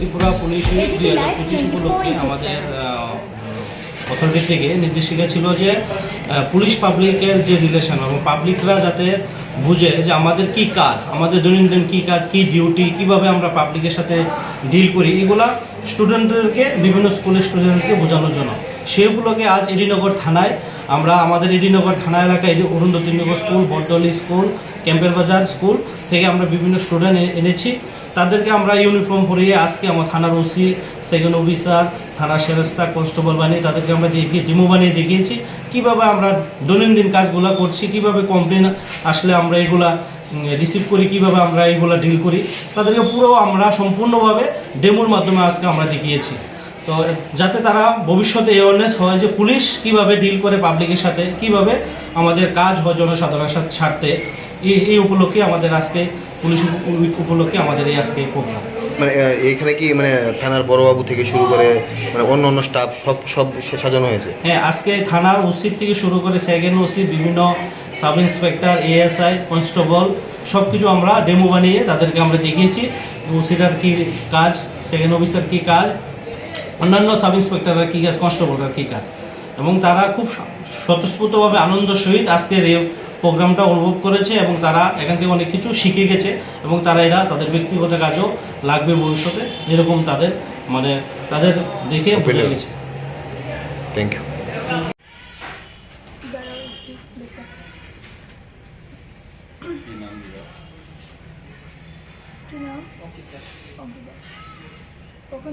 Tripura police দুই হাজার পঁচিশ উপলক্ষে আমাদের অথরিটি থেকে নির্দেশিকা ছিল যে পুলিশ পাবলিকের যে রিলেশন এবং পাবলিকরা যাতে বুঝে যে আমাদের কি কাজ আমাদের দৈনন্দিন কি কাজ কি ডিউটি কীভাবে আমরা পাবলিকের সাথে ডিল করি এগুলা স্টুডেন্টদেরকে বিভিন্ন স্কুলের স্টুডেন্টকে বোঝানোর জন্য। সেগুলোকে আজ এডিনগর থানায় আমরা আমাদের এডিনগর থানা এলাকায় অরুন্ধতিনগর স্কুল বটডলি স্কুল ক্যাম্পের বাজার, স্কুল থেকে আমরা বিভিন্ন স্টুডেন্ট এনেছি। তাদেরকে আমরা ইউনিফর্ম পরিয়ে আজকে আমার থানার ওসি সেকেন্ড অফিসার থানা সেরেস্তা কনস্টেবল বানিয়ে তাদেরকে আমরা দেখিয়ে ডিমো বানিয়ে দেখিয়েছি। কীভাবে আমরা দৈনন্দিন কাজগুলো করছি, কীভাবে কমপ্লেন আসলে আমরা এগুলা রিসিভ করি, কীভাবে আমরা এইগুলো ডিল করি, তাদেরকে পুরো আমরা সম্পূর্ণভাবে ডেমোর মাধ্যমে আজকে আমরা দেখিয়েছি। তো, যাতে তারা ভবিষ্যতে অ্যাওয়ারনেস হয় যে পুলিশ কীভাবে ডিল করে পাবলিকের সাথে, কীভাবে আমাদের কাজ হয় জনসাধারণের সাথে ছাড়তে এই এই উপলক্ষে আমাদের আজকে পুলিশ উইক উপলক্ষে আমাদের এই আজকে প্রোগ্রাম। মানে এখানে কি মানে থানার বড়বাবু থেকে শুরু করে মানে অন্য অন্য স্টাফ সব সব সাজানো হয়েছে? হ্যাঁ আজকে থানার ওসি থেকে শুরু করে সেকেন্ড ওসি বিভিন্ন সাব ইন্সপেক্টর এএসআই কনস্টেবল সব কিছু আমরা ডেমো বানিয়ে তাদেরকে আমরা দেখিয়েছি। ওসিটার কী কাজ সেকেন্ড অফিসার কী কাজ অন্যান্য সাব ইন্সপেক্টররা কী কাজ কনস্টেবলরা কী কাজ। এবং তারা খুব স্বতঃস্ফূর্তভাবে আনন্দ সহিত আজকের এই প্রোগ্রামটা অনুভব করেছে এবং তারা এখান থেকে অনেক কিছু শিখে গেছে এবং তারা এরা তাদের ব্যক্তিগত কাজও লাগবে ভবিষ্যতে এরকম তাদের মানে তাদের দেখে বুঝে গেছে। থ্যাংক ইউ কি নাম অঙ্কিতা কখন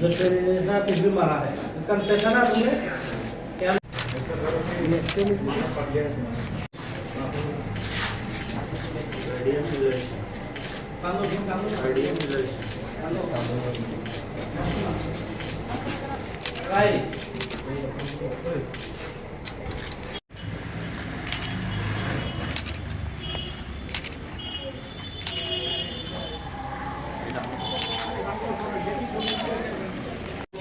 जो शरीर में कुछ भी मरा है। इसका देखा ना तुमने? क्या? राइट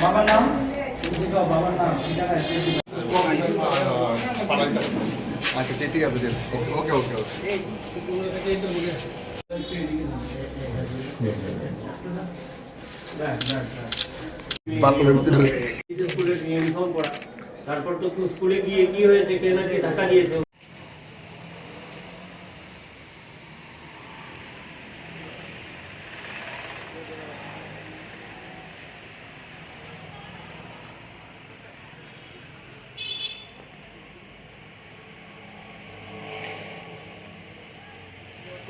বাবার নাম বাবার নাম আচ্ছা ঠিক আছে ওকে ওকে ওকে তারপর তো স্কুলে গিয়ে কি হয়েছে, কে নাকি ঢাকা দিয়েছে?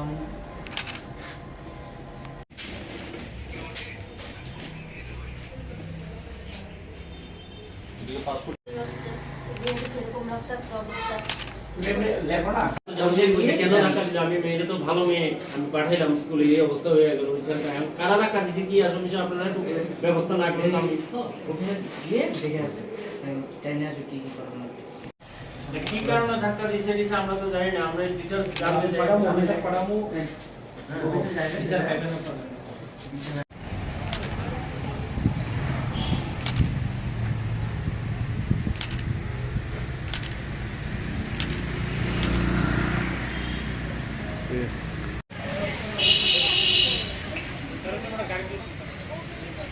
থেকে কোন দিকে আছে বাবার নাম লেখো নাম এরকম রক্তাক্ত অবস্থা লেখো না জানতে বলছে কেন ধাক্কা দিলে আমি মেয়েটা তো ভালো মেয়ে আমি পাঠাইলাম স্কুলে এই অবস্থা হয়ে গেল বলছে এখন কারা ধাক্কা দিছে কি আসলে বিষয় আপনারা একটু ব্যবস্থা না করলে আমি ওখানে গিয়ে দেখে আসে চাইনা আসবে কি কি করানো লাগবে। মানে কি কারণে ধাক্কা দিছে দিছে আমরা তো জানি না আমরা ডিটেলস জানতে চাই। ঠিক আছে।